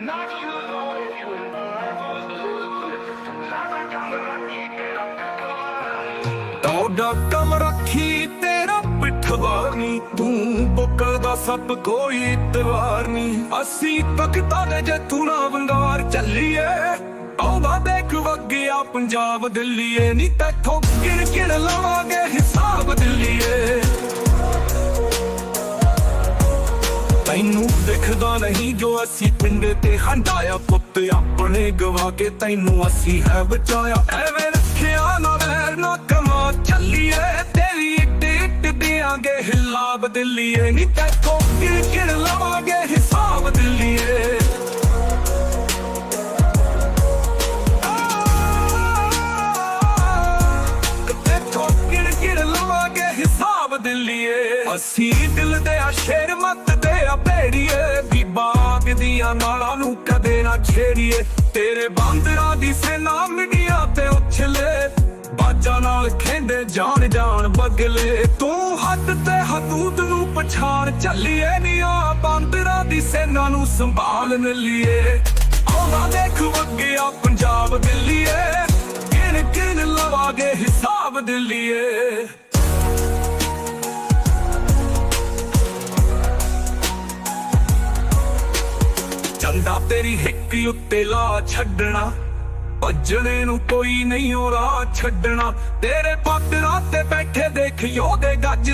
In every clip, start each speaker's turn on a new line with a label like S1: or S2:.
S1: Not
S2: ਤੁਹਾਡਾ ਕਮ ਰੱਖੀ ਤੇਰਾ ਪਿੱਠਵਾਨੀ ਤੂੰ ਬੁੱਕਲ ਦਾ ਸੱਪ, ਕੋਈ ਇਤਵਾਰ ਨਹੀਂ ਅਸੀਂ ਤੱਕਦਾ ਨੇ ਜੇ ਤੂੰ ਨਾ ਵੰਗਾਰ ਚੱਲੀਏ, ਆਉਂਦਾ ਦੇਖ ਵਗਿਆ ਪੰਜਾਬ ਦਿੱਲੀਏ। ਨੀ ਤੈਥੋਂ ਕਿੜ ਕਿੜ ਲਵਾਂਗੇ। ਤੈਨੂੰ ਦਿਖਦਾ ਨਹੀਂ ਜੋ ਅਸੀਂ ਪਿੰਡ ਤੇ ਹੰਡਾਇਆ ਪੁੱਤ, ਆਪਣੇ ਗਵਾ ਕੇ ਤੈਨੂੰ ਅਸੀਂ ਹੈ ਬਚਾਇਆ। ਐਵੇਂ ਰੱਖਿਆ ਨਾ ਵੈਰ, ਨਾ ਕਮਾ, ਚੱਲੀਏ ਤੇਰੀ ਇੱਟ ਇੱਟ ਦਿਆਂਗੇ ਹਿਲਾਬ ਦਿੱਲੀਏ। ਤੈਥੋਂ ਕਿੜ ਕਿੜ ਲਵਾਂਗੇ, ਹਿਸਾਬ ਦਿੱਲੀਏ। ਤੇਥੋਂ ਲਵਾਂਗੇ, ਹਿਸਾਬ ਦਿੱਲੀਏ। ਅਸੀਂ ਦਿਲ ਦੇ ਆ ਸ਼ੇਰ ਮੱਤ ਦੇ ਆ ਭੇੜੀਏ, ਵੀ ਦੀਆਂ ਨਾਲਾਂ ਨੂੰ ਕਦੇ ਨਾ ਛੇੜੀਏ। ਤੇਰੇ ਬਾਂਦਰਾਂ ਦੀ ਸੇਨਾ ਮਿੱਡੀਆਂ ਤੇ ਉਛਲੇ, ਬਾਜਾਂ ਨਾਲ ਖੇਂਦੇ ਜਾਣ ਜਾਣ ਬਗਲੇ। ਤੂੰ ਹੱਦ ਤੇ ਹਦੂਦ ਨੂੰ ਪਛਾਣ, ਚੱਲੀਏ ਨੀ ਆ ਬਾਂਦਰਾਂ ਦੀ ਸੇਨਾ ਨੂੰ ਸੰਭਾਲ ਲਈਏ ਆਉਂਦਾ ਦੇਖ ਵਗਿਆ ਪੰਜਾਬ ਦਿੱਲੀਏ, ਕਿਨ ਕਿਨ ਲਵਾਗੇ ਹਿਸਾਬ ਦਿੱਲੀਏ। ਤੇਰੀ ਹਿੱਕ ਉੱਤੇ ਲਾ ਛੱਡਣਾ। ਭੱਜਣੇ ਨੂੰ ਕੋਈ ਨਹੀਂ ਉਹ ਰਾਹ ਛੱਡਣਾ। ਤੇਰੇ ਪਾਤਰਾਂ ਤੇ ਬੈਠੇ ਦੇਖੀ ਉਹਦੇ ਗੱਜ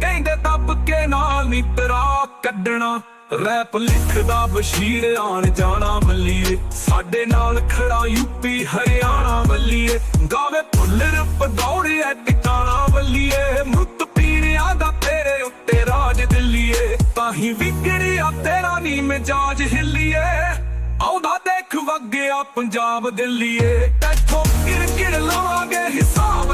S2: ਕਹਿੰਦੇ ਦੱਬ ਕੇ ਨਾਲ ਮਿੱਤਰਾ ਕੱਢਣਾ। ਰੈਪ ਲਿਖਦਾ ਬਸ਼ੀਰ ਆਣ ਜਾਣਾ ਬੱਲੀਏ ਸਾਡੇ ਨਾਲ ਖੜਾ ਯੂਪੀ, ਹਰਿਆਣਾ ਬੱਲੀਏ ਗਾਵੇ ਭੁੱਲਰ ਪਦੌੜਿਆ ਟਿਕਾਣਾ ਬੱਲੀਏ ਮੁੱਤ ਪੀੜਿਆਂ ਦਾ ਤੇਰੇ ਉੱਤੇ ਰਾਜ ਦਿੱਲੀਏ। ਤਾਂ ਹੀ ਵਿਗੜਿਆ ਤੇਰਾ ਨੀ ਮਜਾਜ ਹਿੱਲੀਏ। ਆਉਂਦਾ ਦੇਖ ਵਗਿਆ ਪੰਜਾਬ ਦਿੱਲੀਏ। ਤੈਥੋਂ ਕਿਰ ਕਿਰ ਲਵਾਂਗੇ ਹਿਸਾਬ